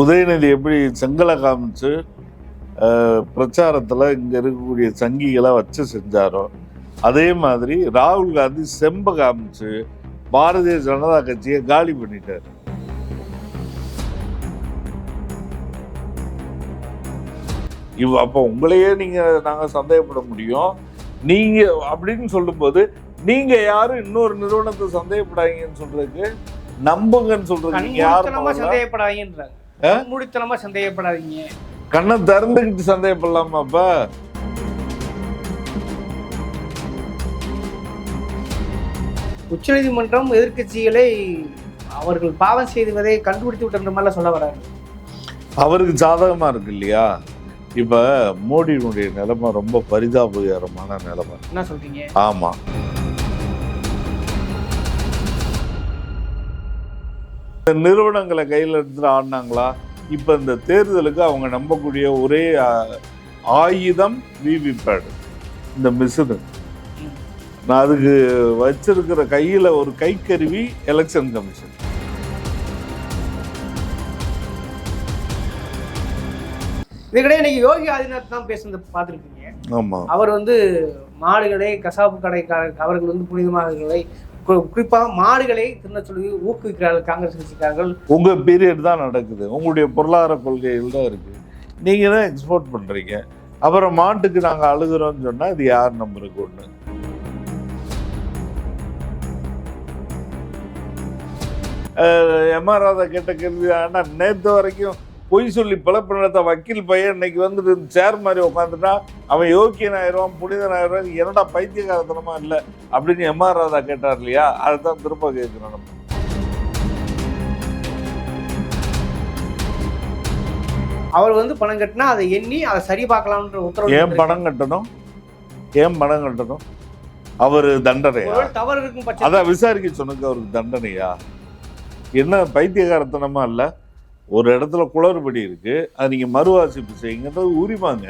உதயநிதி எப்படி செங்கலை காமிச்சு பிரச்சாரத்தில் இங்கே இருக்கக்கூடிய சங்கிகளை வச்சு செஞ்சாரோ அதே மாதிரி ராகுல் காந்தி செம்ப காமிச்சு பாரதிய ஜனதா கட்சியை காலி பண்ணிட்டார். இவ் அப்போ உங்களையே நீங்க நாங்க சந்தேகப்பட முடியும். நீங்க அப்படின்னு சொல்லும்போது நீங்க யாரும் இன்னொரு நிறுவனத்தை சந்தேகப்படாதீங்கன்னு சொல்றதுக்கு நம்புங்கன்னு சொல்றதுக்கு நீங்க யாரும்? சந்தேகப்படாதீங்கன்றாங்க. ஆ? கண்மூடித்தனமா சந்தேகப்படாதீங்க. கண்ணை திறந்துக்கிட்டு சந்தேகப்படலாமா அப்ப? உச்சநீதிமன்றம் எதிர்க்கட்சிகளை அவர்கள் பாவம் செய்துவதை கண்டுபிடித்து விட்ட மாதிரிலாம் சொல்ல வராரு அவருக்கு சாதகமா இருக்கு இல்லையா? இப்ப மோடியினுடைய நிலைமை ரொம்ப பரிதாபகரமான நிலைமை. என்ன சொல்றீங்க? ஆமா. இந்த நிறுவனங்களை கையில் எடுத்துட்டு ஆடினாங்களா? இப்ப இந்த தேர்தலுக்கு அவங்க நம்பக்கூடிய ஒரே ஆயுதம் விவிபேட் இந்த மிஷினு. நான் அதுக்கு வச்சிருக்கிற கையில ஒரு கைக்கருவி எலெக்ஷன் கமிஷன் இதுக்கிடையே இன்னைக்கு யோகி ஆதித்யநாத் தான் பேசுனது பார்த்துருப்பீங்க ஆமா. அவர் வந்து மாடுகளை கசாப்பு கடைக்காரர் அவர்கள் வந்து புனிதமானவர்களை கு- குறிப்பாக மாடுகளை திருந்த சொல்லி ஊக்குவிக்கிறார்கள் காங்கிரஸ் கட்சிக்காரர்கள். உங்கள் பீரியட் தான் நடக்குது. உங்களுடைய பொருளாதார கொள்கைகள் தான் இருக்குது நீங்கள் தான் எக்ஸ்போர்ட் பண்ணுறீங்க அப்புறம் மாட்டுக்கு நாங்கள் அழுகுறோம்னு சொன்னால் இது யார் நம்பருக்கு ஒன்று எம்ஆர் ராதா கேட்ட கேள்வி ஆனால் நேற்று வரைக்கும் பொய் சொல்லி பிளப்பினத்த வக்கீல் பையன் இன்னைக்கு வந்துட்டு சேர் மாதிரி உட்காந்துட்டா அவன் யோக்கியன் ஆயிடுவான் புனிதன் ஆயிடுவான் என்னடா பைத்தியகாரத்தனமா இல்லை அப்படின்னு எம்ஆர் ராதா கேட்டார் இல்லையா? அதுதான் திரும்ப கேட்கிறோம் நம்ம. அவர் வந்து பணம் கட்டினா அதை எண்ணி அதை சரி பார்க்கலாம்ன்ற உத்தரவு ஏன் பணம் கட்டணும்? ஏன் பணம் கட்டணும்? அவர் தண்டனையா? தவறு இருக்கும் அதான் விசாரிக்க சொன்னது அவருக்கு தண்டனையா? என்ன பைத்தியகாரத்தனமா இல்ல? ஒரு இடத்துல குளறுபடி இருக்கு. அது நீங்க மறுவாசிப்பு செய்யுங்கிறது உரிமாங்க.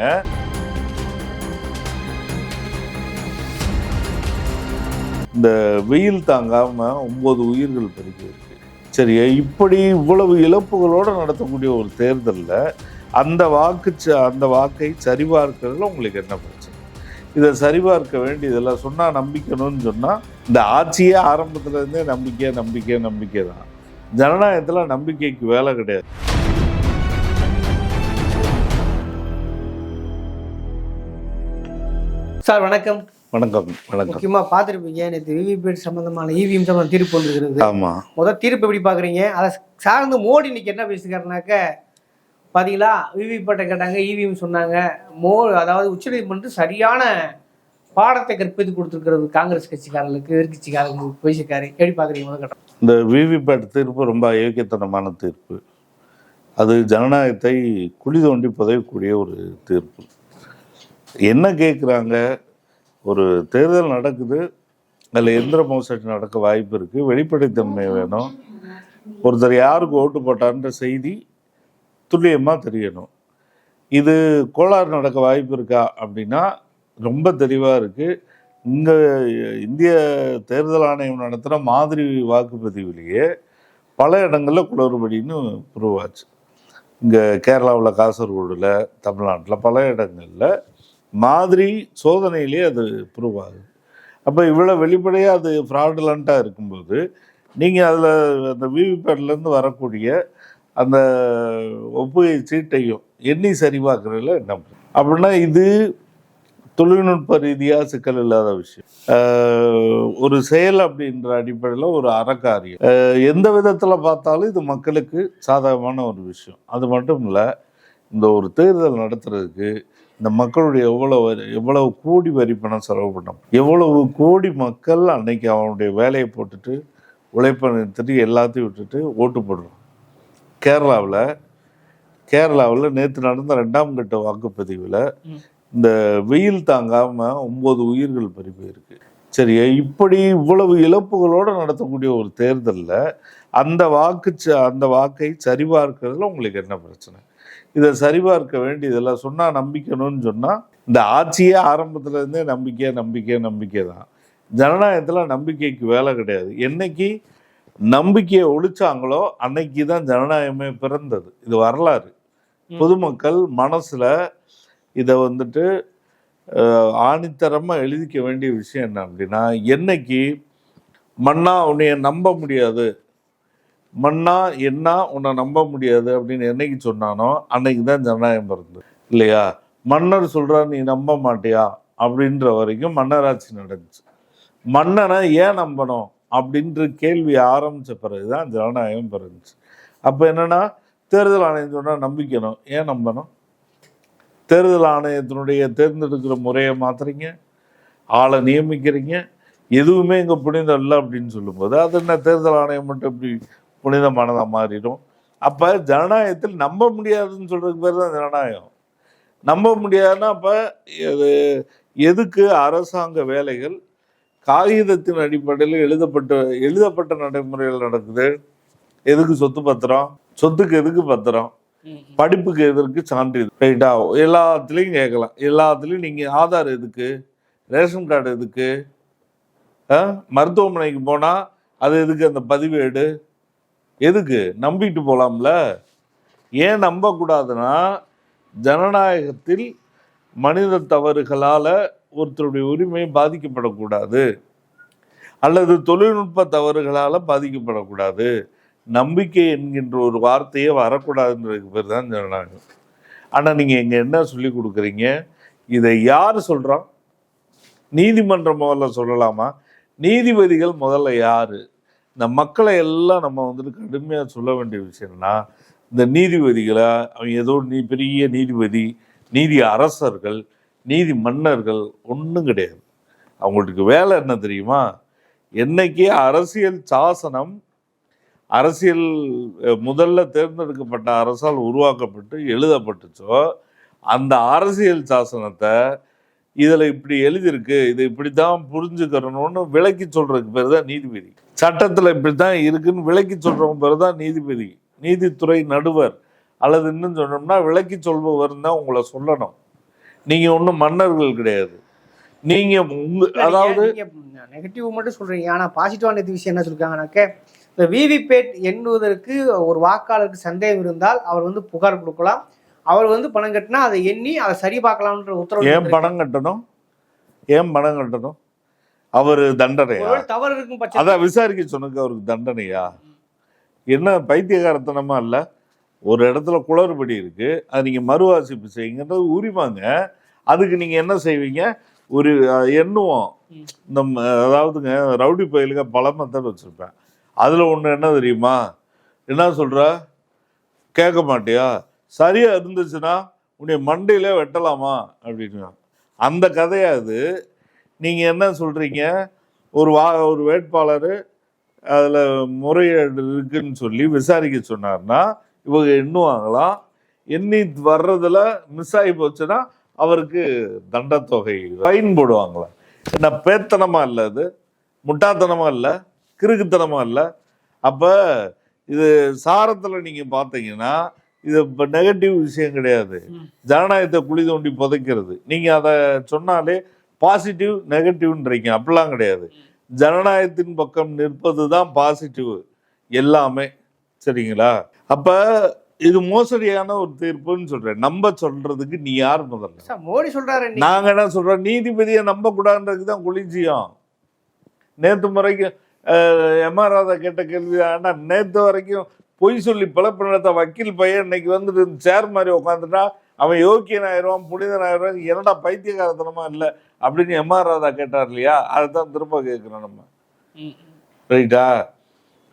இந்த வெயில் தாங்காம ஒன்பது உயிர்கள் பெருகி இருக்கு சரியா இப்படி இவ்வளவு இழப்புகளோடு நடத்தக்கூடிய ஒரு தேர்தலில் அந்த வாக்கு ச- அந்த வாக்கை சரிபார்க்கிறதுல உங்களுக்கு என்ன பிரச்சனை? இதை சரிபார்க்க வேண்டியதில்லை சொன்னால் நம்பிக்கணும்னு சொன்னால் இந்த ஆட்சியே ஆரம்பத்துலேருந்தே நம்பிக்கை நம்பிக்கை நம்பிக்கை தான். ஜனநாயகத்துல நம்பிக்கைக்கு வேலை கிடையாது. சார் வணக்கம். வணக்கம் வணக்கம். முக்கியமா பார்த்துருப்பீங்க நேற்று விவிபேட் சம்பந்தமான இவிஎம் சம்பந்தம் தீர்ப்பு வந்துருக்கிறது ஆமா. முதல் தீர்ப்பு எப்படி பார்க்குறீங்க? அதை சார்ந்து மோடி இன்னைக்கு என்ன பேசியிருக்காருனாக்க பாத்தீங்களா? விவிபேட்டை கேட்டாங்க இவிஎம் சொன்னாங்க. மோ அதாவது உச்சநீதிமன்றம் சரியான பாடத்தை கற்பித்து கொடுத்துருக்கிறது காங்கிரஸ் கட்சிக்காரர்களுக்கு எதிர்கட்சிக்காரர்களுக்கு பேசியிருக்காரு எப்படி பார்க்குறீங்க முதல் இந்த விவிபேட் தீர்ப்பு ரொம்ப அயோக்கியத்தனமான தீர்ப்பு. அது ஜனநாயகத்தை குழி தோண்டி புதையக்கூடிய ஒரு தீர்ப்பு. என்ன கேட்குறாங்க? ஒரு தேர்தல் நடக்குது. அதில் எந்திர மோசடி நடக்க வாய்ப்பு இருக்குது வெளிப்படைத்தன்மை வேணும். ஒருத்தர் யாருக்கு ஓட்டு போட்டார்ன்ற செய்தி துல்லியமாக தெரியணும். இது கோளாறு நடக்க வாய்ப்பு இருக்கா அப்படின்னா ரொம்ப தெளிவாக இருக்குது இந்த இந்திய தேர்தல் ஆணையம் நடத்துகிற மாதிரி வாக்குப்பதிவிலேயே பல இடங்களில் குளறுபடின்னு ப்ரூவ் ஆச்சு இங்கே கேரளாவில் காசர்கோடில் தமிழ்நாட்டில் பல இடங்களில் மாதிரி சோதனையிலேயே அது ப்ரூவ் ஆகுது அப்போ இவ்வளோ வெளிப்படையாக அது ஃப்ராடுலண்ட்டாக இருக்கும்போது நீங்கள் அதில் அந்த விவிபேட்லேருந்து வரக்கூடிய அந்த ஒப்புகை சீட்டையும் எண்ணி சரிபார்க்கறதுல என்ன? அப்படின்னா இது தொழில்நுட்ப ரீதியாக சிக்கல் இல்லாத விஷயம். ஒரு செயல் அப்படின்ற அடிப்படையில் ஒரு அறக்காரியம். எந்த விதத்தில் பார்த்தாலும் இது மக்களுக்கு சாதகமான ஒரு விஷயம். அது மட்டும் இல்லை இந்த ஒரு தேர்தல் நடத்துறதுக்கு இந்த மக்களுடைய எவ்வளவு எவ்வளவு கோடி வரி பணம் செலவு பண்ணோம் எவ்வளவு கோடி மக்கள் அன்னைக்கு அவனுடைய வேலையை போட்டுட்டு உழைப்பை நிறுத்திட்டு எல்லாத்தையும் விட்டுட்டு ஓட்டு போடுறோம். கேரளாவில் கேரளாவில் நேற்று நடந்த ரெண்டாம் கட்ட வாக்குப்பதிவில் இந்த வெயில் தாங்காம ஒன்பது உயிர்கள் பறி போயிருக்கு. சரியா இப்படி இவ்வளவு இழப்புகளோட நடத்தக்கூடிய ஒரு தேர்தலில் அந்த வாக்கு அந்த வாக்கை சரிபார்க்கிறதுல உங்களுக்கு என்ன பிரச்சனை? இதை சரிபார்க்க வேண்டியதில்லை சொன்னா நம்பிக்கணும்னு சொன்னா இந்த ஆட்சியே ஆரம்பத்துல இருந்தே நம்பிக்கை நம்பிக்கை நம்பிக்கை தான். ஜனநாயகத்துல நம்பிக்கைக்கு வேலை கிடையாது. என்னைக்கு நம்பிக்கையை ஒழிச்சாங்களோ அன்னைக்கு தான் ஜனநாயகமே பிறந்தது. இது வரலாறு. பொதுமக்கள் மனசுல இதை வந்துட்டு ஆணித்தரமாக எழுதிக்க வேண்டிய விஷயம் என்ன அப்படின்னா என்னைக்கு மன்னா உன்னைய நம்ப முடியாது மன்னா என்ன உன்னை நம்ப முடியாது அப்படின்னு என்னைக்கு சொன்னானோ அன்னைக்கு தான் ஜனநாயகம் பிறந்தது. இல்லையா? மன்னர் சொல்கிறார் நீ நம்ப மாட்டியா? அப்படின்ற வரைக்கும் மன்னராட்சி நடந்துச்சு. மன்னனை ஏன் நம்பணும் அப்படின்ற கேள்வி ஆரம்பித்த பிறகு தான் ஜனநாயகம் பிறந்துச்சு. அப்போ என்னன்னா தேர்தல் ஆணையம் சொன்னால் நம்பிக்கணும். ஏன் நம்பணும்? தேர்தல் ஆணையத்தினுடைய தேர்ந்தெடுக்கிற முறையை மாத்துறீங்க ஆளை நியமிக்கிறீங்க எதுவுமே இங்கே புனிதம் இல்லை அப்படின்னு சொல்லும்போது அது என்ன தேர்தல் ஆணையம் மட்டும் இப்படி புனிதமானதாக மாறிடும்? அப்போ ஜனநாயகத்தில் நம்ப முடியாதுன்னு சொல்கிறதுக்கு பேர் தான் ஜனநாயகம். நம்ப முடியாதுன்னா அப்போ இது எதுக்கு அரசாங்க வேலைகள் காகிதத்தின் அடிப்படையில் எழுதப்பட்ட எழுதப்பட்ட நடைமுறைகள் நடக்குது? எதுக்கு சொத்து பத்திரம்? சொத்துக்கு எதுக்கு பத்திரம்? படிப்புக்கு எதற்கு சான்றிதழ் ரைட்டா எல்லாத்துலேயும் கேட்கலாம். எல்லாத்துலேயும் நீங்கள் ஆதார் எதுக்கு? ரேஷன் கார்டு எதுக்கு? ஆ? மருத்துவமனைக்கு போனால் அது எதுக்கு அந்த பதிவேடு? எதுக்கு? நம்பிட்டு போகலாம்ல ஏன் நம்பக்கூடாதுன்னா ஜனநாயகத்தில் மனித தவறுகளால் ஒருத்தருடைய உரிமை பாதிக்கப்படக்கூடாது. அல்லது தொழில்நுட்ப தவறுகளால் பாதிக்கப்படக்கூடாது. நம்பிக்கை என்கின்ற ஒரு வார்த்தையே வரக்கூடாதுன்றதுக்கு பேர் தான் சொன்னாங்க ஆனால் நீங்கள் இங்கே என்ன சொல்லி கொடுக்குறீங்க? இதை யார் சொல்கிறான் நீதிமன்றம் முதல்ல சொல்லலாமா? நீதிபதிகள் முதல்ல யார்? இந்த மக்களை எல்லாம் நம்ம வந்துட்டு கடுமையாக சொல்ல வேண்டிய விஷயம்னா இந்த நீதிபதிகளை அவங்க ஏதோ நீ பெரிய நீதிபதி நீதி அரசர்கள் நீதி மன்னர்கள் ஒன்றும் கிடையாது. அவங்களுக்கு வேலை என்ன தெரியுமா? என்னைக்கே அரசியல் சாசனம் அரசியல் முதல்ல தேர்ந்தெடுக்கப்பட்ட அரசால் உருவாக்கப்பட்டு எழுதப்பட்டுச்சோ அந்த அரசியல் சாசனத்தை இதில் இப்படி எழுதியிருக்கு இது இப்படி தான் புரிஞ்சுக்கிறணும்னு விளக்கி சொல்றதுக்கு பேர் தான் நீதிபதி. சட்டத்தில் இப்படி தான் இருக்குன்னு விளக்கி சொல்றவங்க பேர் தான் நீதிபதி. நீதித்துறை நடுவர் அல்லது இன்னும் சொன்னோம்னா விளக்கி சொல்பவர் தான் உங்களை சொல்லணும். நீங்க ஒன்றும் மன்னர்கள் கிடையாது. நீங்க உங்க அதாவது நெகட்டிவ் மட்டும் சொல்றீங்க. ஆனா பாசிட்டிவான விஷயம் என்ன சொல்லிருக்காங்கனாக்க இந்த விவிபேட் எண்ணுவதற்கு ஒரு வாக்காளருக்கு சந்தேகம் இருந்தால் அவர் வந்து புகார் கொடுக்கலாம். அவர் வந்து பணம் கட்டினா அதை எண்ணி அதை சரி பார்க்கலாம்ன்ற உத்தரவு ஏன். பணம் கட்டணும்? ஏன் பணம் கட்டணும்? அவர் தண்டனையா? தவறு இருக்கும் அதான் விசாரிக்க சொன்னதுக்கு அவருக்கு தண்டனையா? என்ன பைத்தியகாரத்தனமா இல்ல? ஒரு இடத்துல குளறுபடி இருக்கு. அது நீங்க மறுவாசிப்பு செய்யுங்கன்றது உரிமைங்க. அதுக்கு நீங்க என்ன செய்வீங்க? ஒரு எண்ணுவோம். நம்ம அதாவதுங்க ரவுடி பயிலுங்க பல மெத்தட் வச்சிருப்பேன். அதில் ஒன்று என்ன தெரியுமா? என்ன சொல்கிற கேட்க மாட்டியா? சரியாக இருந்துச்சுன்னா உன்னை மண்டையில வெட்டலாமா? அப்படின்னு. அந்த கதையா அது நீங்கள் என்ன சொல்கிறீங்க ஒரு வா ஒரு வேட்பாளர் அதில் முறையீடு இருக்குன்னு சொல்லி விசாரிக்க சொன்னார்னா இவங்க எண்ணுவாங்களாம் எண்ணி வர்றதில் மிஸ் ஆகி போச்சுன்னா அவருக்கு தண்டத்தொகை ஃபைன் போடுவாங்களா? என்ன பேத்தனமாக இல்லை அது? முட்டாத்தனமாக இல்லை? கிறுக்குத்தனமா இல்லை. அப்ப இது சாரத்துல நீங்க பார்த்தீங்கன்னா இது இப்போ நெகட்டிவ் விஷயம் கிடையாது. ஜனநாயகத்தை குழி தோண்டி புதைக்கிறது. நீங்க அதை சொன்னாலே பாசிட்டிவ் நெகட்டிவ்ன்றீங்க அப்படிலாம் கிடையாது. ஜனநாயகத்தின் பக்கம் நிற்பது தான் பாசிட்டிவ் எல்லாமே. சரிங்களா? அப்ப இது மோசடியான ஒரு தீர்ப்புன்னு சொல்றேன். நம்ப சொல்றதுக்கு நீ யார் முதல்ல? மோடி சொல்றாரு. நாங்க என்ன சொல்றோம்? நீதிபதியை நம்ப கூடாதுன்றதுக்கு தான் குளிஞ்சியம் நேத்து முறைக்கும் எம்ஆர் ராதா கேட்ட கேள்வி ஆனா நேத்து வரைக்கும் பொய் சொல்லி பிழப்பு நடத்த வக்கீல் பையன் இன்னைக்கு வந்துட்டு சேர் மாதிரி உட்காந்துட்டா அவன் யோக்கியன் ஆயிடுவான் புனிதன் ஆயிடுவான் என்னடா பைத்தியகாரத்தனமா இல்லை? அப்படின்னு எம்ஆர் ராதா கேட்டார் இல்லையா? அதுதான் திரும்ப கேட்கிறோம் நம்ம. ரைட்டா?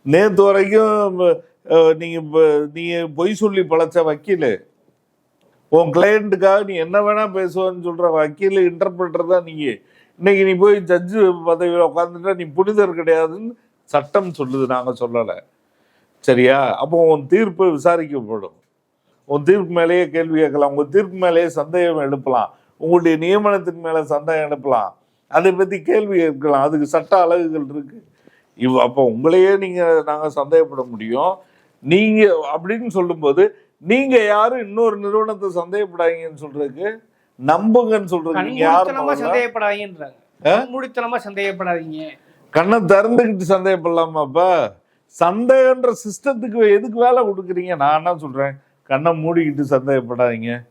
நேத்து வரைக்கும் அஹ், நீங்க இப்ப- நீங்க பொய் சொல்லி பழச்ச வக்கீல். உன் கிளையண்ட்டுக்காக நீ என்ன வேணா பேசுவேன்னு சொல்ற வக்கீல் இன்டர்பிரட்டர் தான் நீங்க. இன்னைக்கு நீ போய் ஜட்ஜு பதவியில் உட்காந்துட்டா நீ புனிதர் கிடையாதுன்னு சட்டம் சொல்லுது நாங்கள் சொல்லலை. சரியா? அப்போ உன் தீர்ப்பு விசாரிக்கப்படும். உன் தீர்ப்பு மேலேயே கேள்வி கேட்கலாம். உங்கள் தீர்ப்பு மேலேயே சந்தேகம் எழுப்பலாம். உங்களுடைய நியமனத்தின் மேலே சந்தேகம் எழுப்பலாம். அதை பற்றி கேள்வி கேட்கலாம். அதுக்கு சட்ட அழகுகள் இருக்குது இவ் அப்போ உங்களையே நீங்கள் நாங்கள் சந்தேகப்பட முடியும். நீங்கள் அப்படின்னு சொல்லும்போது நீங்கள் யாரும் இன்னொரு நிறுவனத்தை சந்தேகப்படாதீங்கன்னு சொல்கிறதுக்கு நம்புங்கன்னு சொல்றதுக்கு நீங்க யார் கண்மூடித்தனமா முதல்ல? சந்தேகப்படாதீங்கன்றாங்க கண்மூடித்தனமா சந்தேகப்படாதீங்க. கண்ணை திறந்துக்கிட்டு சந்தேகப்படலாமாப்பா சந்தேகன்ற சிஸ்டத்துக்கு எதுக்கு வேலை கொடுக்குறீங்க? நான் என்ன சொல்றேன்? கண்ணை மூடிக்கிட்டு சந்தேகப்படாதீங்க.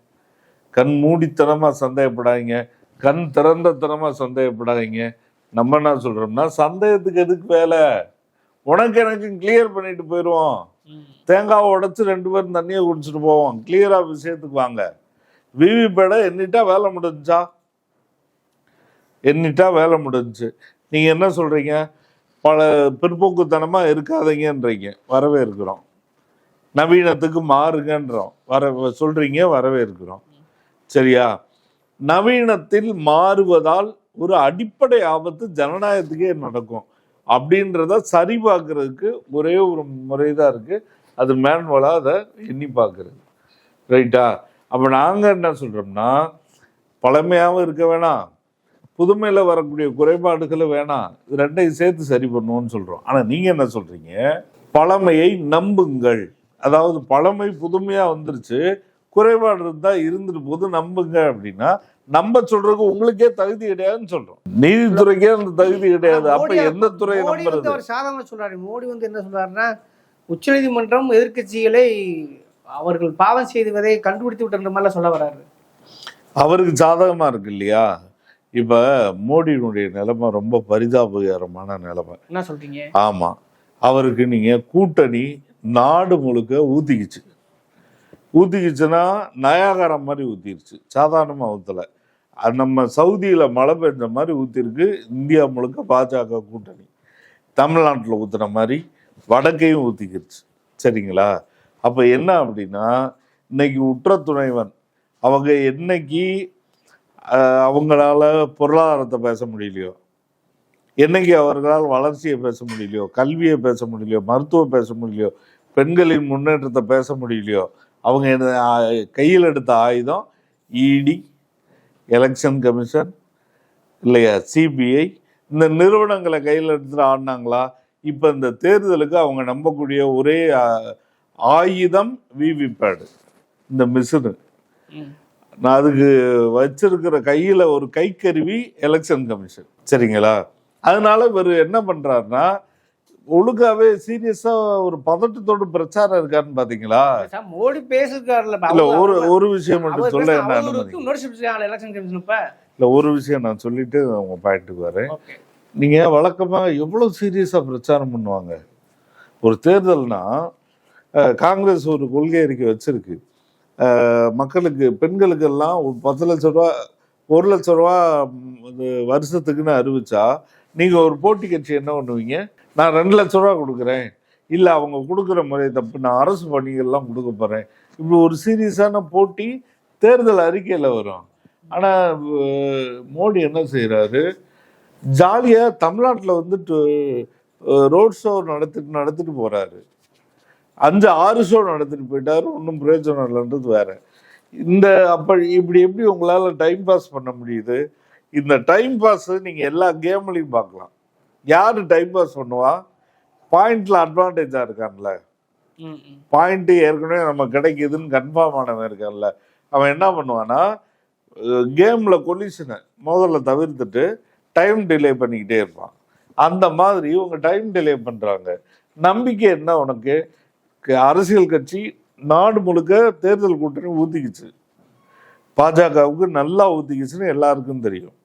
கண் மூடித்தனமா சந்தேகப்படாதீங்க. கண் திறந்த தனமா சந்தேகப்படாதீங்க. நம்ம என்ன சொல்றோம்னா சந்தேகத்துக்கு எதுக்கு வேலை? உனக்கு எனக்கு கிளியர் பண்ணிட்டு போயிடுவோம் தேங்காவை உடைச்சு ரெண்டு பேரும் தண்ணியை குடிச்சிட்டு போவோம். கிளியரா விஷயத்துக்கு வாங்க. விவிபேட எண்ணிட்டா வேலை முடிஞ்சா? எண்ணிட்டா வேலை முடிஞ்சு. நீங்க என்ன சொல்றீங்க? பல பிற்போக்குத்தனமா இருக்காதீங்கன்றீங்க. வரவே இருக்கிறோம் நவீனத்துக்கு மாறுங்கன்றோம். வர சொல்றீங்க வரவே இருக்கிறோம் சரியா? நவீனத்தில் மாறுவதால் ஒரு அடிப்படை ஆபத்து ஜனநாயகத்துக்கே நடக்கும். அப்படின்றத சரி பார்க்கறதுக்கு ஒரே ஒரு முறை தான் இருக்கு. அது மேன்வலாக அதை எண்ணி பார்க்கறது. ரைட்டா? அப்போ நாங்கள் என்ன சொல்கிறோம்னா பழமையாகவும் இருக்க வேணாம் புதுமையில் வரக்கூடிய குறைபாடுகளை வேணாம் இது ரெண்டையும் சேர்த்து சரி பண்ணுவோம்னு சொல்கிறோம் ஆனால் நீங்கள் என்ன சொல்கிறீங்க பழமையை நம்புங்கள். அதாவது பழமை புதுமையாக வந்துருச்சு குறைபாடு இருந்தால் இருந்துட்டு போது நம்புங்க அப்படின்னா நம்ப சொல்றதுக்கு உங்களுக்கே தகுதி கிடையாதுன்னு சொல்றோம். நீதித்துறைக்கே அந்த தகுதி கிடையாது. அப்ப எந்த துறையை நம்புறது? அவர் சாதகமா சொல்றாரு. மோடி வந்து என்ன சொல்றாருன்னா உச்சநீதிமன்றம் எதிர்க்கட்சிகளை அவர்கள் பாவம் செய்துவதை கண்டுபிடித்து விட்ட மாதிரிலாம் சொல்ல வராரு. அவருக்கு சாதகமா இருக்கு இல்லையா? இப்ப மோடியினுடைய நிலைமை ரொம்ப பரிதாபகரமான நிலைமை. என்ன சொல்றீங்க? ஆமா. அவருக்கு நீங்க கூட்டணி நாடு முழுக்க ஊத்திக்கிச்சு. ஊத்திக்கிச்சுன்னா நயாகரம் மாதிரி ஊத்திருச்சு. சாதாரணமா ஊத்தல அது நம்ம சவுதியில மழை பெஞ்ச மாதிரி ஊத்திருக்கு. இந்தியா முழுக்க பாஜக கூட்டணி. தமிழ்நாட்டில் ஊத்துன மாதிரி வடக்கையும் ஊத்திக்கிருச்சு. சரிங்களா? அப்போ என்ன அப்படின்னா இன்னைக்கு உற்ற துணைவன் அவங்க என்னைக்கு அவங்களால பொருளாதாரத்தை பேச முடியலையோ என்னைக்கு அவர்களால் வளர்ச்சியை பேச முடியலையோ கல்வியை பேச முடியலையோ மருத்துவம் பேச முடியலையோ பெண்களின் முன்னேற்றத்தை பேச முடியலையோ அவங்க என்ன கையில் எடுத்த ஆயுதம் இடி எலெக்ஷன் கமிஷன் இல்லையா சிபிஐ இந்த நிறுவனங்களை கையில் எடுத்துகிட்டு ஆடினாங்களா? இப்போ இந்த தேர்தலுக்கு அவங்க நம்பக்கூடிய ஒரே ஆயுதம் விவிபேடு இந்த மிஷினு. நான் அதுக்கு வச்சிருக்கிற கையில ஒரு கைக்கருவி எலெக்ஷன் கமிஷன் சரிங்களா? அதனால இவர் என்ன பண்றாருன்னா ஒழுங்காவே சீரியஸா ஒரு பதட்டத்தோட பிரச்சாரம் இருக்காருன்னு பாத்தீங்களா? மோடி பேசிருக்காருல்ல இப்ப இல்ல அவங்க- ஒரு அவங்க- ஒரு விஷயம் மட்டும் சொல்ல என்ன இல்ல ஒரு விஷயம் நான் சொல்லிட்டு உங்க பாயிண்ட்டுக்கு வரேன். நீங்க வழக்கமா எவ்வளவு சீரியஸா பிரச்சாரம் பண்ணுவாங்க? ஒரு தேர்தல்னா காங்கிரஸ் ஒரு கொள்கை அறிக்கை வச்சிருக்கு. மக்களுக்கு பெண்களுக்கெல்லாம் ஒரு பத்து லட்ச ரூபா ஒரு லட்ச ரூபா வருஷத்துக்குன்னு அறிவிச்சா நீங்கள் ஒரு போட்டி கட்சி என்ன பண்ணுவீங்க? நான் ரெண்டு லட்ச ரூபா கொடுக்குறேன். இல்லை அவங்க கொடுக்குற முறை தப்பு. நான் அரசு பணிகள்லாம் கொடுக்க போகிறேன் இப்படி ஒரு சீரியஸான போட்டி தேர்தல் அறிக்கையில் வரும். ஆனால் மோடி என்ன செய்கிறாரு ஜாலியாக தமிழ்நாட்டில் வந்துட்டு ரோட் ஷோ நடத்திட்டு நடத்திட்டு போகிறாரு அஞ்சு ஆறு ஷோ நடத்திட்டு போயிட்டாரு. ஒன்றும் பிரயோஜனம் இல்லைன்றது வேற. இந்த அப்ப இப்படி எப்படி உங்களால டைம் பாஸ் பண்ண முடியுது? இந்த டைம் பாஸ் நீங்க எல்லா கேம்லையும் பார்க்கலாம். யாரு டைம் பாஸ் பண்ணுவா? பாயிண்ட்ல அட்வான்டேஜா இருக்கான்ல. பாயிண்ட் ஏற்கனவே நம்ம கிடைக்குதுன்னு கன்ஃபார்ம் ஆனவன் இருக்கான்ல. அவன் என்ன பண்ணுவான்னா கேம்ல கொலிஷனை முதல்ல தவிர்த்துட்டு டைம் டிலே பண்ணிக்கிட்டே இருப்பான். அந்த மாதிரி இவங்க டைம் டிலே பண்றாங்க. நம்பிக்கை என்ன உனக்கு? அரசியல் கட்சி நாடு முழுக்க தேர்தல் கூட்டணி ஊத்திக்கிச்சு. பாஜகவுக்கு நல்லா ஊத்திக்கிச்சுன்னு எல்லாருக்கும் தெரியும்.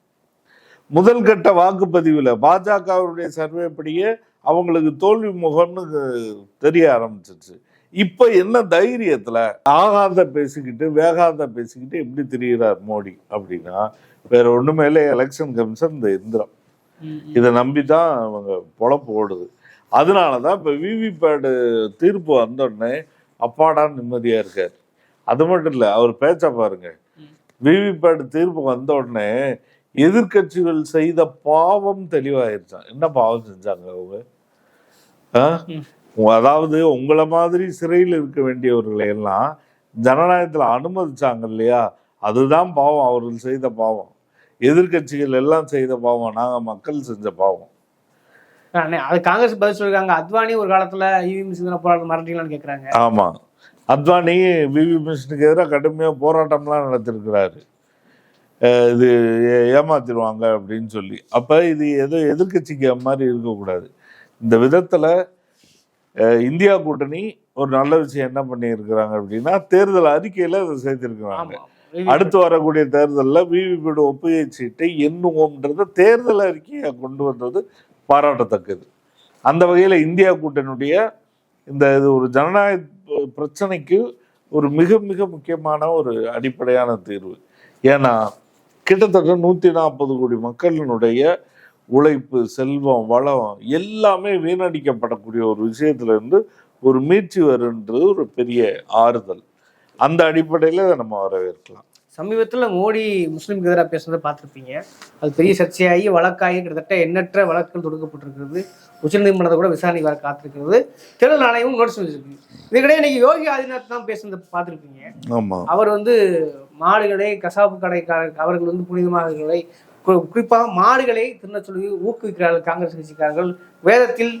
முதல் கட்ட வாக்குப்பதிவுல பாஜகவுடைய சர்வே படியே அவங்களுக்கு தோல்வி முகம்னு தெரிய ஆரம்பிச்சிச்சு இப்ப என்ன தைரியத்துல ஆகாத பேசிக்கிட்டு வேகாத பேசிக்கிட்டு எப்படி திரிகிறார் மோடி அப்படின்னா வேற ஒண்ணுமே இல்லை எலெக்ஷன் கமிஷன் இந்த எந்திரம். இதை நம்பி தான் அவங்க பொழப்பு ஓடுது. அதனால தான் இப்போ விவிபேடு தீர்ப்பு வந்தோடனே அப்பாடான்னு நிம்மதியாக இருக்கார். அது மட்டும் இல்லை அவர் பேச்ச பாருங்க. விவிபேடு தீர்ப்பு வந்த உடனே எதிர்க்கட்சிகள் செய்த பாவம் தெளிவாயிருச்சான் என்ன பாவம் செஞ்சாங்க அவங்க? ஆ? அதாவது உங்களை மாதிரி சிறையில் இருக்க வேண்டியவர்களை எல்லாம் ஜனநாயகத்தில் அனுமதிச்சாங்க இல்லையா? அதுதான் பாவம். அவர்கள் செய்த பாவம். எதிர்க்கட்சிகள் எல்லாம் செய்த பாவம். நாங்கள் மக்கள் செஞ்ச பாவம். அது காங்கிரஸ் பதில் சொல்லிருக்காங்க. அத்வானி ஒரு காலத்துல இவிஎம் சிந்தனை போராட்டம் மறந்தீங்களான்னு கேக்குறாங்க. ஆமா. அத்வானி விவி மிஷனுக்கு எதிராக கடுமையா போராட்டம்லாம் நடத்திருக்கிறாரு. இது ஏமாத்திடுவாங்க அப்படின்னு சொல்லி. அப்ப இது ஏதோ எதிர்க்கட்சிக்கு மாதிரி இருக்கக்கூடாது. இந்த விதத்துல இந்தியா கூட்டணி ஒரு நல்ல விஷயம் என்ன பண்ணியிருக்கிறாங்க அப்படின்னா தேர்தல் அறிக்கையில அதை சேர்த்திருக்கிறாங்க. அடுத்து வரக்கூடிய தேர்தலில் விவிபியோட ஒப்புகை சீட்டை எண்ணுவோம்ன்றத தேர்தல் அறிக்கையை கொண்டு வந்தது பாராட்டத்தக்கது. அந்த வகையில் இந்தியா கூட்டணியுடைய இந்த இது ஒரு ஜனநாயக பிரச்சனைக்கு ஒரு மிக மிக முக்கியமான ஒரு அடிப்படையான தீர்வு. ஏன்னா கிட்டத்தட்ட நூற்றி நாற்பது கோடி மக்களினுடைய உழைப்பு செல்வம் வளம் எல்லாமே வீணடிக்கப்படக்கூடிய ஒரு விஷயத்துலேருந்து ஒரு மீட்சி வருன்றது ஒரு பெரிய ஆறுதல். அந்த அடிப்படையில் அதை நம்ம வரவேற்கலாம். சமீபத்தில் மோடி முஸ்லீம்க்கு எதிராக பேசுனதை பார்த்துருப்பீங்க. அது பெரிய சர்ச்சையாகி வழக்காகி கிட்டத்தட்ட எண்ணற்ற வழக்குகள் தொடுக்கப்பட்டிருக்கிறது. உச்சநீதிமன்றத்தை கூட விசாரணை வர காத்திருக்கிறது. தேர்தல் ஆணையமும் நோட்டீஸ் வச்சிருக்கு. இதுக்கிடையே இன்னைக்கு யோகி ஆதித்யநாத் தான் பேசுனதை பார்த்துருப்பீங்க. அவர் வந்து மாடுகளை கசாப்பு கடைக்காரர் அவர்கள் வந்து புனிதமானவர்களை குறிப்பாக மாடுகளை தின்ன சொல்லி ஊக்குவிக்கிறார்கள் காங்கிரஸ் கட்சிக்காரர்கள். வேதத்தில்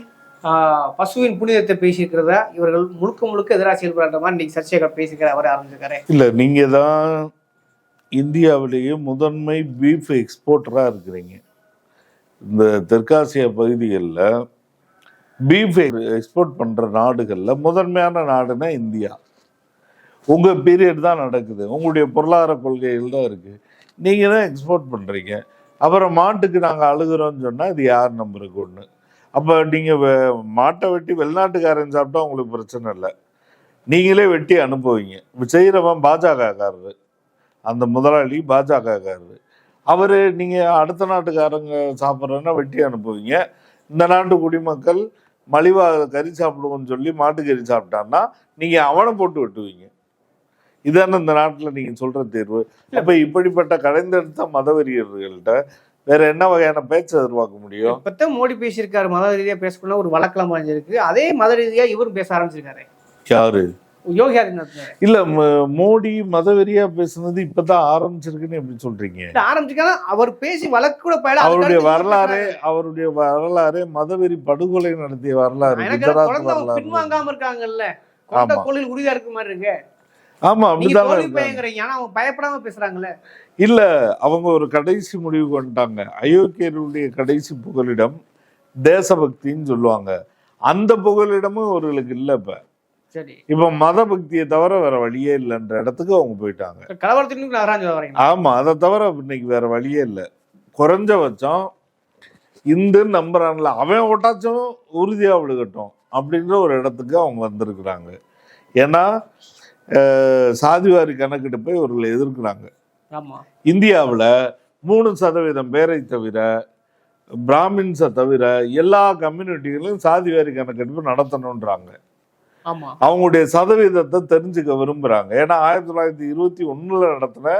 ஆஹ், பசுவின் புனிதத்தை பேசியிருக்கிறதா இவர்கள் முழுக்க முழுக்க எதிராக செயல்படுற மாதிரி இன்னைக்கு சர்ச்சைகள் பேசிக்கிற அவர் ஆரம்பிச்சிருக்காரு. இல்லை நீங்கள் தான் இந்தியாவிலேயே முதன்மை பீஃப் எக்ஸ்போர்ட்டராக இருக்கிறீங்க. இந்த தெற்காசிய பகுதிகளில் பீஃப் எக்ஸ்போர்ட் பண்ணுற நாடுகளில் முதன்மையான நாடுனா இந்தியா. உங்கள் பீரியட் தான் நடக்குது. உங்களுடைய பொருளாதார கொள்கைகள் தான் இருக்குது நீங்கள் தான் எக்ஸ்போர்ட் பண்ணுறீங்க அப்புறம் மாட்டுக்கு நாங்கள் அழுகுறோம்னு சொன்னால் இது யார் நம்பருக்கு ஒன்று அப்போ நீங்கள் மாட்டை வெட்டி வெளிநாட்டுக்காரன் சாப்பிட்டா உங்களுக்கு பிரச்சனை இல்லை. நீங்களே வெட்டி அனுப்புவீங்க. செய்கிறவன் பாஜகக்காரரு அந்த முதலாளி பாஜகக்காரரு அவர் நீங்கள் அடுத்த நாட்டுக்காரங்க சாப்பிட்றன்னா வெட்டி அனுப்புவீங்க. இந்த நாட்டு குடிமக்கள் மலிவா கறி சாப்பிடுவோம்னு சொல்லி மாட்டுக்கறி சாப்பிட்டான்னா நீங்கள் அவனை போட்டு வெட்டுவீங்க. இதானே இந்த நாட்டில் நீங்கள் சொல்கிற தீர்வு. அப்போ இப்படிப்பட்ட கடைந்தெடுத்த மதவெறியர்கள்ட்ட வேற என்ன வகையான பேச்சை எதிர்பார்க்க முடியும்? இப்பத்தான் மோடி பேசியிருக்காரு. மத ரீதியா பேசக்கூட ஒரு வழக்கெல்லாம் அமைஞ்சிருக்கு அதே மத ரீதியா இவரும் பேச ஆரம்பிச்சிருக்காரு. யாரு? யோகி ஆதித்யநாத் இல்ல மோடி மதவெறியா பேசுனது இப்பதான் ஆரம்பிச்சிருக்குன்னு எப்படி சொல்றீங்க? ஆரம்பிச்சிருக்காங்க. அவர் பேசி வழக்கு கூட பயல அவருடைய வரலாறே அவருடைய வரலாறே மதவெறி படுகொலை நடத்திய வரலாறு குஜராத் வரலாறு. பின்வாங்காம இருக்காங்கல்ல. கொண்ட. கொள்ளில் உறுதியா இருக்க மாதிரி இருக்கு. ஆமா அப்படிதான் பயப்படாம பேசுறாங்கல்ல. இல்ல அவங்க ஒரு கடைசி முடிவு கொண்டுட்டாங்க. அயோக்கியருடைய கடைசி புகலிடம் தேசபக்தின்னு சொல்லுவாங்க. அந்த புகலிடமும் அவர்களுக்கு இல்ல இப்ப. சரி. இப்ப மத பக்தியை தவிர வேற வழியே இல்லைன்ற இடத்துக்கு அவங்க போயிட்டாங்க. கலவரத்தினுக்கு நகராஞ்சு வரீங்க ஆமா அதை தவிர இன்னைக்கு வேற வழியே இல்லை. குறைஞ்சபட்சம் இந்துன்னு நம்புறான்ல அவன் ஓட்டாச்சும் உறுதியா விழுகட்டும் அப்படின்ற ஒரு இடத்துக்கு அவங்க வந்திருக்கிறாங்க. ஏன்னா சாதிவாரி கணக்கெடுப்பை இவர்கள் எதிர்க்கிறாங்க. இந்தியாவில் மூணு சதவீதம் பேரை தவிர பிராமின்ஸை தவிர எல்லா கம்யூனிட்டிகளும் சாதிவாரி கணக்கெடுப்பு நடத்தணுன்றாங்க அவங்களுடைய சதவீதத்தை தெரிஞ்சுக்க விரும்புறாங்க. ஏன்னா ஆயிரத்தி தொள்ளாயிரத்தி இருபத்தி ஒண்ணுல நடத்தின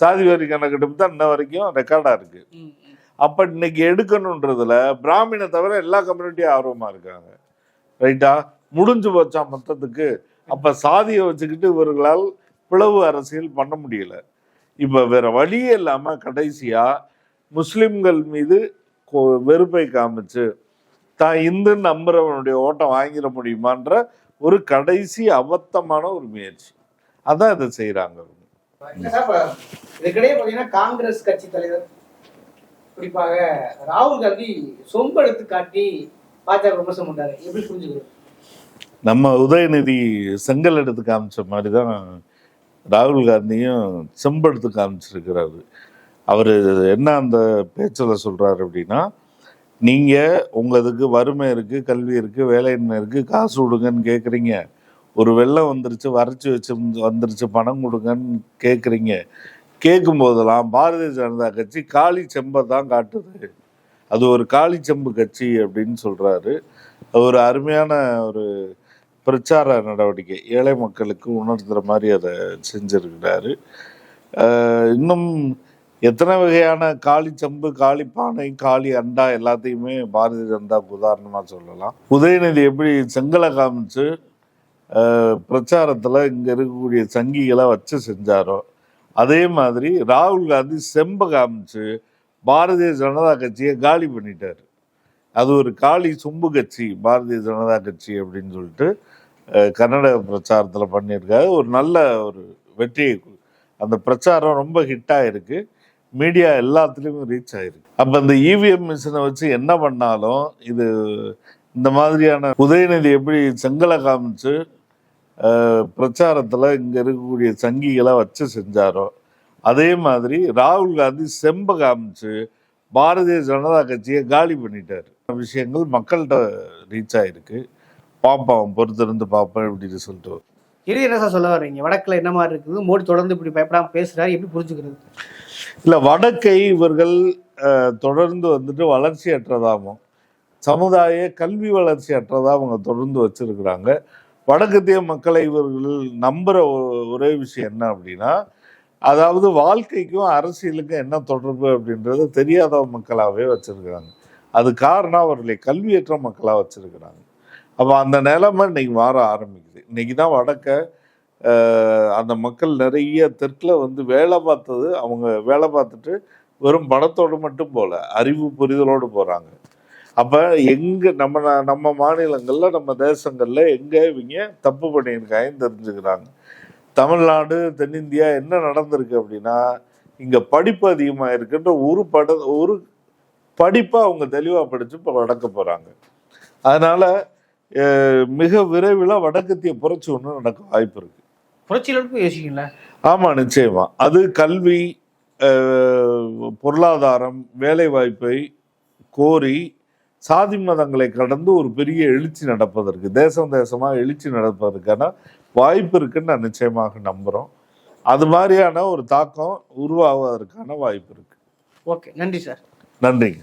சாதிவாரி கணக்கெடுப்பு தான் இன்ன வரைக்கும் ரெக்கார்டா இருக்கு. அப்ப இன்னைக்கு எடுக்கணுன்றதுல பிராமண தவிர எல்லா கம்யூனிட்டியும் ஆர்வமா இருக்காங்க. ரைட்டா முடிஞ்சு போச்சா மொத்தத்துக்கு? அப்ப சாதியை வச்சுக்கிட்டு இவர்களால் பிளவு அரசியல் பண்ண முடியல. இப்ப வேற வழியே இல்லாம கடைசியா முஸ்லிம்கள் மீது வெறுப்பை காமிச்சு தான் இந்துன்னு நம்புறவனுடைய ஓட்டம் வாங்கிட முடியுமான்ற ஒரு கடைசி அபத்தமான ஒரு முயற்சி. அதான் இதை இப்ப இதுக்கிடையே காங்கிரஸ் கட்சி தலைவர் குறிப்பாக ராகுல் காந்தி சொம்பு எடுத்து காட்டி பாஜக விமர்சனம் பண்றாரு. எப்படி புரிஞ்சுக்கிறது நம்ம உதயநிதி செங்கல் எடுத்து காமிச்ச மாதிரி தான் ராகுல் காந்தியும் செம்பெடுத்து காமிச்சிருக்கிறாரு. அவர் என்ன அந்த பேச்சில் சொல்றாரு அப்படின்னா நீங்கள் உங்களுக்கு வறுமை இருக்குது கல்வி இருக்குது வேலையின்மை இருக்குது காசு கொடுங்கன்னு கேட்குறீங்க ஒரு வெள்ளம் வந்துருச்சு வறட்சி வச்சு வந்துருச்சு பணம் கொடுங்கன்னு கேட்குறீங்க கேட்கும் போதெல்லாம் பாரதிய ஜனதா கட்சி காளி செம்பை தான் காட்டுது. அது ஒரு காளி செம்பு கட்சி அப்படின்னு சொல்கிறாரு ஒரு அருமையான ஒரு பிரச்சார நடவடிக்கை. ஏழை மக்களுக்கு உணர்த்துற மாதிரி அதை செஞ்சுருக்கிறாரு. இன்னும் எத்தனை வகையான காளி சம்பு காளி பானை காளி அண்டா எல்லாத்தையுமே பாரதிய ஜனதாவுக்கு உதாரணமாக சொல்லலாம். உதயநிதி எப்படி செங்கலை காமிச்சு பிரச்சாரத்தில் இங்கே இருக்கக்கூடிய சங்கிகளை வச்சு செஞ்சாரோ அதே மாதிரி ராகுல் காந்தி செம்பை காமிச்சு பாரதிய ஜனதா கட்சியை காலி பண்ணிட்டார். அது ஒரு காளி சொம்பு கட்சி பாரதிய ஜனதா கட்சி அப்படின்னு சொல்லிட்டு கன்னட பிரச்சாரத்தில் பண்ணியிருக்காரு. ஒரு நல்ல ஒரு வெற்றியை அந்த பிரச்சாரம் ரொம்ப ஹிட்டாக இருக்குது மீடியா எல்லாத்துலேயும் ரீச் ஆயிருக்கு. அப்போ இந்த இவிஎம் மிஷினை வச்சு என்ன பண்ணாலும் இது இந்த மாதிரியான உதயநிதி எப்படி செங்கலை காமிச்சு பிரச்சாரத்தில் இங்கே இருக்கக்கூடிய சங்கிகளை வச்சு செஞ்சாரோ அதே மாதிரி ராகுல் காந்தி செம்பை காமிச்சு பாரதிய ஜனதா கட்சியை காலி பண்ணிட்டார். விஷயங்கள் மக்கள்கிட்ட ரீச் ஆயிருக்கு. பார்ப்போம் பொறுத்திருந்து பார்ப்போம் அப்படின்னு சொல்லிட்டு இறுதி என்ன சார் சொல்ல வர்றீங்க? வடக்கில் என்ன மாதிரி இருக்குது? மோடி தொடர்ந்து இப்படி பயப்படாமல் பேசுகிறாரு எப்படி புரிஞ்சுக்கிறது? இல்லை வடக்கை இவர்கள் தொடர்ந்து வந்துட்டு வளர்ச்சி அற்றதாகவும் சமுதாய கல்வி வளர்ச்சி அற்றதாக அவங்க தொடர்ந்து வச்சிருக்கிறாங்க. வடக்கத்திய மக்களை இவர்கள் நம்புகிற ஒரே விஷயம் என்ன அப்படின்னா அதாவது வாழ்க்கைக்கும் அரசியலுக்கும் என்ன தொடர்பு அப்படின்றது தெரியாத மக்களாகவே வச்சிருக்கிறாங்க. அது காரணம் அவர்களை கல்வியற்ற மக்களாக வச்சிருக்கிறாங்க. அப்போ அந்த நிலைமை இன்னைக்கு மாற ஆரம்பிக்குது. இன்னைக்கு தான் வடக்க அந்த மக்கள் நிறைய தெற்கில் வந்து வேலை பார்த்தது அவங்க வேலை பார்த்துட்டு வெறும் பணத்தோடு மட்டும் போல அறிவு புரிதலோடு போகிறாங்க அப்போ எங்கே நம்ம நம்ம மாநிலங்களில் நம்ம தேசங்களில் எங்கே இவங்க தப்பு பண்ணியிருக்காங்கன்னு தெரிஞ்சுக்கிறாங்க. தமிழ்நாடு தென்னிந்தியா என்ன நடந்திருக்கு அப்படின்னா இங்கே படிப்பு அதிகமாக இருக்குன்ற ஒரு பட ஒரு படிப்பை அவங்க தெளிவாக படித்து இப்போ வடக்க போகிறாங்க அதனால் மிக விரைவில் வடக்கத்திய புரட்சி ஒன்று நடக்க வாய்ப்பு இருக்குது புரட்சியிலும் யோசிக்கல ஆமா நிச்சயமா. அது கல்வி பொருளாதாரம் வேலை வாய்ப்பை கோரி சாதி மதங்களை கடந்து ஒரு பெரிய எழுச்சி நடப்பதற்கு தேசம் தேசமா எழுச்சி நடப்பதற்கான வாய்ப்பு இருக்குன்னு நான் நிச்சயமாக நம்புறோம். அது மாதிரியான ஒரு தாக்கம் உருவாவதற்கான வாய்ப்பு இருக்கு. ஓகே நன்றி சார். நன்றிங்க.